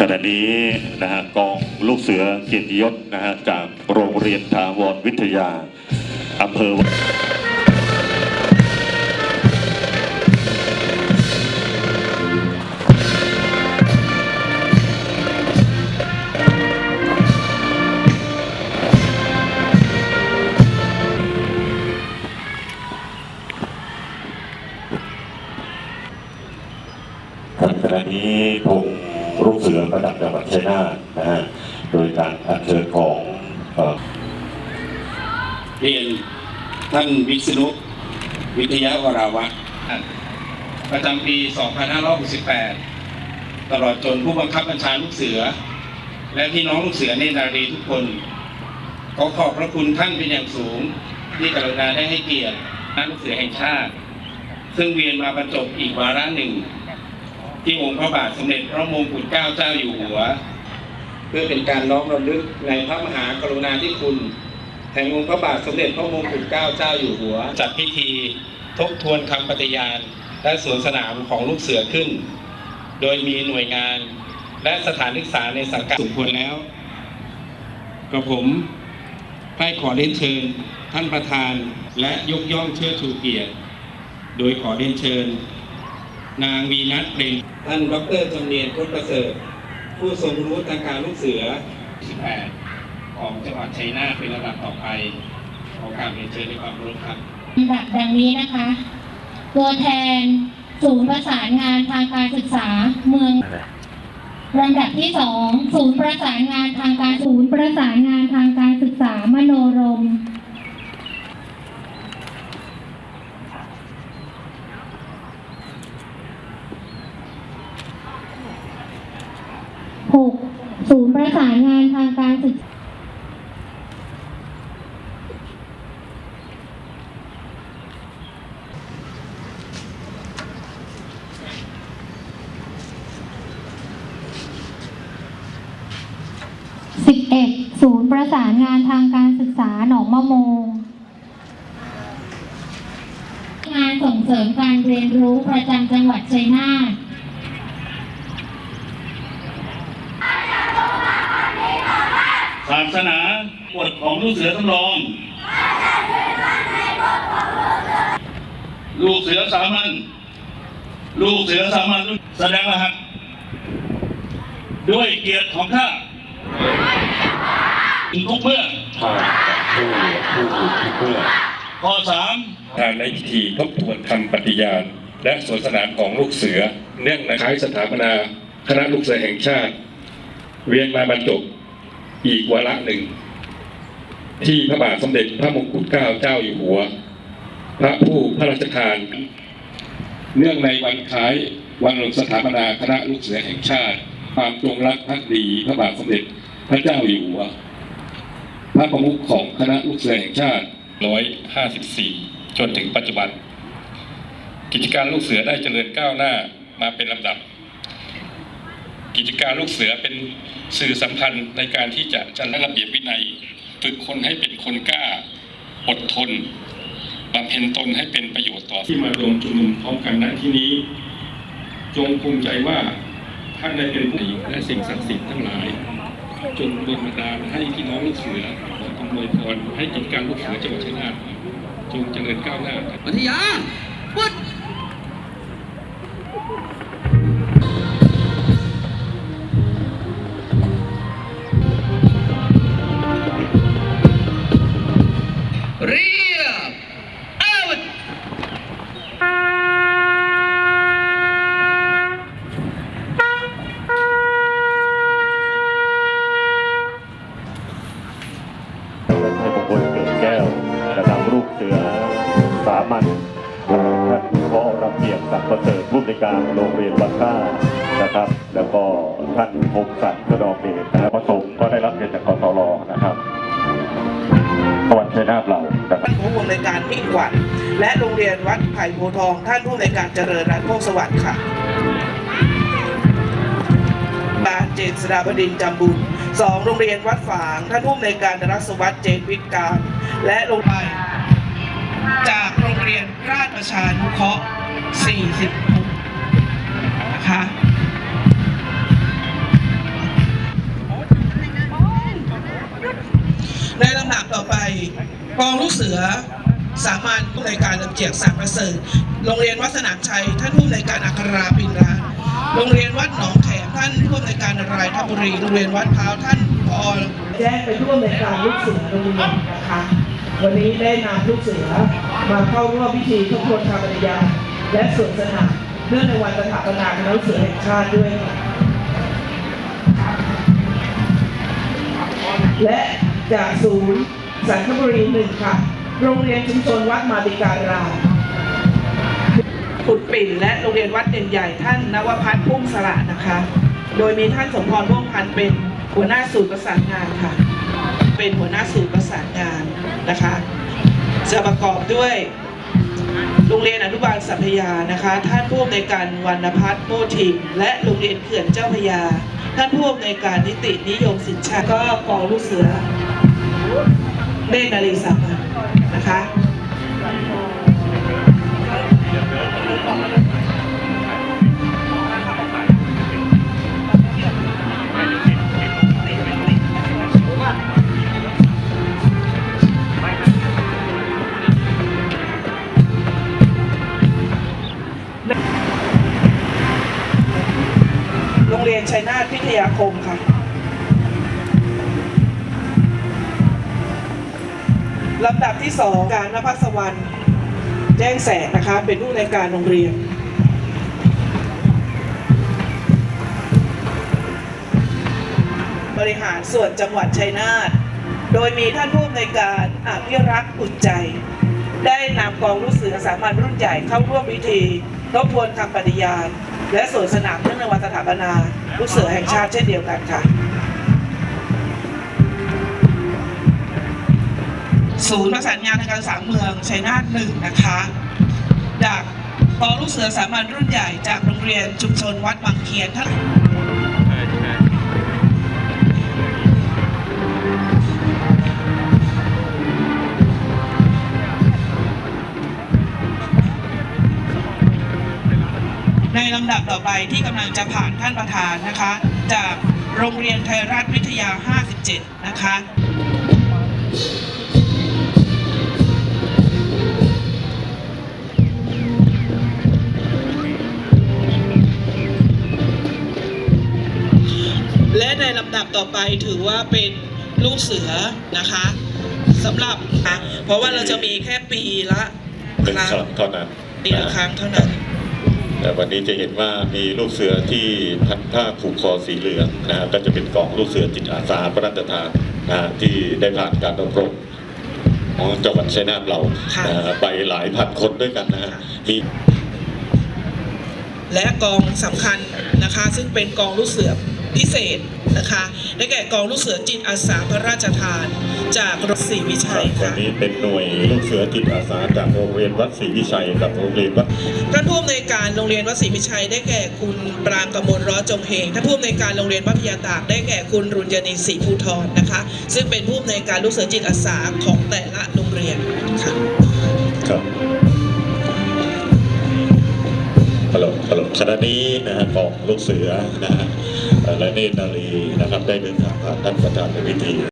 ขณะนี้นะฮะกองลูกเสือเกียรติยศนะฮะจากโรงเรียนทาวรวิทยาอำเภอ ประดับจังหวัดชัยนาทนะฮะโดยการอัญเชิญของเรียนท่านวิษณุวิทยาวราวัฒน์ประจำปี 2568 ตลอดจนผู้บังคับบัญชาลูกเสือ และพี่น้องลูกเสือในนารีทุกคนขอขอบพระคุณท่านเป็นอย่างสูง ที่กรุณาได้ให้เกียรตินักลูกเสือแห่งชาติ ซึ่งเวียนมาบรรจบอีกวาระหนึ่ง ที่องค์พระบาทสมเด็จพระมงกุฎเกล้าเจ้าอยู่หัว เพื่อเป็นการน้อมรำลึกในพระมหากรุณาธิคุณแห่งองค์พระบาทสมเด็จพระมงกุฎเกล้าเจ้าอยู่หัว จัดพิธีทบทวนคำปฏิญาณ และสวนสนามของลูกเสือขึ้น โดยมีหน่วยงาน และสถานศึกษาในสังกัดสมควรแล้วกระผมได้ขอเรียนเชิญท่านประธานและยกย่องเชิดชูเกียรติ โดยขอเรียนเชิญ นางวีนัทเปรมท่านดรจำเนียนพุทธประเสริฐผู้ทรงรู้ทางการลูกเสือ 18 ของจังหวัดชัยนาทเป็นระดับต่อไปขอการเรียนเชิญในความเคารพครับลำดับดังนี้นะคะ ตัวแทนศูนย์ประสานงานทางการศึกษาเมืองลำดับที่สองศูนย์ประสานงานทางการศูนย์ประสานงานทางการศึกษามโนรม หกศูนย์ ประสานงานทางการศึกษา 11. ศูนย์ประสานงานทางการศึกษาหนองมะโมงงานส่งเสริมการเรียนรู้ประจำจังหวัดชัยนาท ศาสนาบทของลูกเสือทำรอง ลูกเสือสามัญลูกเสือสามัญแสดงรหัสด้วยเกียรติของข้าทุกเมื่อผ่านผู้ผู้ที่เพื่อข้อสามทางในพิธีทบทวนคำปฏิญาณ และสวนสนามของลูกเสือ เนื่องในคล้ายสถาปนา คณะลูกเสือแห่งชาติ เวียนมาบรรจบ อีกวาระหนึ่ง ที่พระบาทสมเด็จพระมงกุฎเกล้าเจ้าอยู่หัว พระผู้พระราชทาน เนื่องในวันคล้ายวันลงสถาปนาคณะลูกเสือแห่งชาติ ความจงรักภักดีพระบาทสมเด็จพระเจ้าอยู่หัว พระประมุขของคณะลูกเสือแห่งชาติ 154 จนถึงปัจจุบัน กิจการลูกเสือได้เจริญก้าวหน้ามาเป็นลำดับ กิจการลูกเสือเป็นสื่อสำคัญในการที่จะจัดระเบียบวินัย ฝึกคนให้เป็นคนกล้า อดทนบำเพ็ญตนให้เป็นประโยชน์ต่อที่มารวมชุมนุมพร้อมกันณที่นี้ จงภูมิใจว่าท่านได้เป็นผู้และสิ่งศักดิ์สิทธิ์ทั้งหลาย จงดลบันดาลให้พี่น้องลูกเสือขออำนวยพรให้กิจการลูกเสือจังหวัดชัยนาทจงเจริญก้าวหน้าปัทยาพุทธ ในการโรงเรียนวัดท่านะครับ แล้วก็ท่านพงศักดิ์กระดองเดชนะครับประสงค์ก็ได้รับเกียรติจากกสรนะครับจังหวัดชัยนาทเรานะครับท่านผู้อำนวยการมิ่งขวัญและโรงเรียนวัดไผ่โพทอง ท่านผู้อำนวยการเจริญรัตน์โคกสวัสดิ์ค่ะบาลเจษฎาบดินจำบุญสองโรงเรียนวัดฝาง ท่านผู้อำนวยการรัสวัสดิ์เจนวิทย์การ และโรงเรียนจากโรงเรียนราชประชานุเคราะห์46 คะ ในลำดับต่อไปกองลูกเสือสามัญผู้ในการลำเจียกสังประเสริฐ โรงเรียนวัดสนามชัย ท่านผู้ในการอัคราปินระโรงเรียนวัดหนองแขมท่านผู้ในการรายทบุรี โรงเรียนวัดพราวท่านพอแจ้งไปร่วมในการลูกเสือโรงเรียนนะคะวันนี้ได้นำลูกเสือมาเข้าร่วมพิธีทบทวนคำบรรยาและส่วนสนาม เนื่องในวันสถาปนาคณะลูกเสือแห่งชาติด้วย และจากศูนย์สันทบุรีหนึ่งค่ะ โรงเรียนชุมชนวัดมาติการามขุดปิ่นและโรงเรียนวัดเด่นใหญ่ท่านนวพัฒน์พุ่มสละนะคะ โดยมีท่านสมพรม่วงพันธ์เป็นหัวหน้าศูนย์ประสานงานค่ะ เป็นหัวหน้าศูนย์ประสานงานนะคะ จะประกอบด้วย โรงเรียนอนุบาลสัพพยานะคะ ท่านผู้อำนวยการวรรณพัฒน์โมทิมและโรงเรียนเขื่อนเจ้าพยา ท่านผู้อำนวยการนิตินิยมสินชาก็กองลูกเสือเม่นารีสามัญนะคะ ลำดับที่สองการนภัสวรรณแจ้งแสงนะคะ เป็นผู้ในการโรงเรียนบริหารส่วนจังหวัดชัยนาท โดยมีท่านผู้อำนวยการอภิรักษ์อุ่นใจ ได้นำกองลูกเสือสามัญรุ่นใหญ่เข้าร่วมพิธีทบทวนคำปฏิญาณ และสวนสนามเนื่องในวันสถาปนาลูกเสือแห่งชาติเช่นเดียวกันค่ะ ศูนย์ประสานงานทางการศึกษาเมืองชัยนาทหนึ่งนะคะจากกอลูกเสือสามัญรุ่นใหญ่จากโรงเรียนชุมชนวัดบางเคียนท่านในลำดับต่อไปที่กำลังจะผ่านท่านประธานนะคะ จากโรงเรียนไทยรัฐวิทยา 57 นะคะ ต่อไปถือว่าเป็นลูกเสือนะคะสำหรับนะเพราะว่าเราจะมีแค่ปีละหนึ่งครั้งครั้งเท่านั้นปีละครั้งเท่านั้นแต่วันนี้จะเห็นว่ามีลูกเสือที่พันผ้าผูกคอสีเหลืองนะฮะก็จะเป็นกองลูกเสือจิตอาสาพระราชทานนะฮะที่ได้ผ่านการอบรมของจังหวัดชัยนาทเราค่ะนะฮะไปหลายพันคนด้วยกันนะฮะมีและกองสำคัญนะคะ ซึ่งเป็นกองลูกเสือ พิเศษนะคะได้แก่กองลูกเสือจิตอาสาพระราชทาน จากรถศรีวิชัยวันค่ะ นี้เป็นหน่วยลูกเสือจิตอาสาจากโรงเรียนวัดศรีวิชัยกับโรงเรียนวัด ท่านผู้อำนวยการโรงเรียนวัดศรีวิชัยได้แก่คุณปรางกมลร้อจงเฮงท่านผู้อำนวยการโรงเรียนวัดพญาตากได้แก่คุณรุญญณีศรีภูทรนะคะ ซึ่งเป็นผู้อำนวยการลูกเสือจิตอาสาของแต่ละโรงเรียนค่ะ ครับตลกตลกคณะนี้นะฮะของลูกเสือนะฮะ และเนตรนารีนะครับได้เดินทางผ่านท่านประธานในพิธี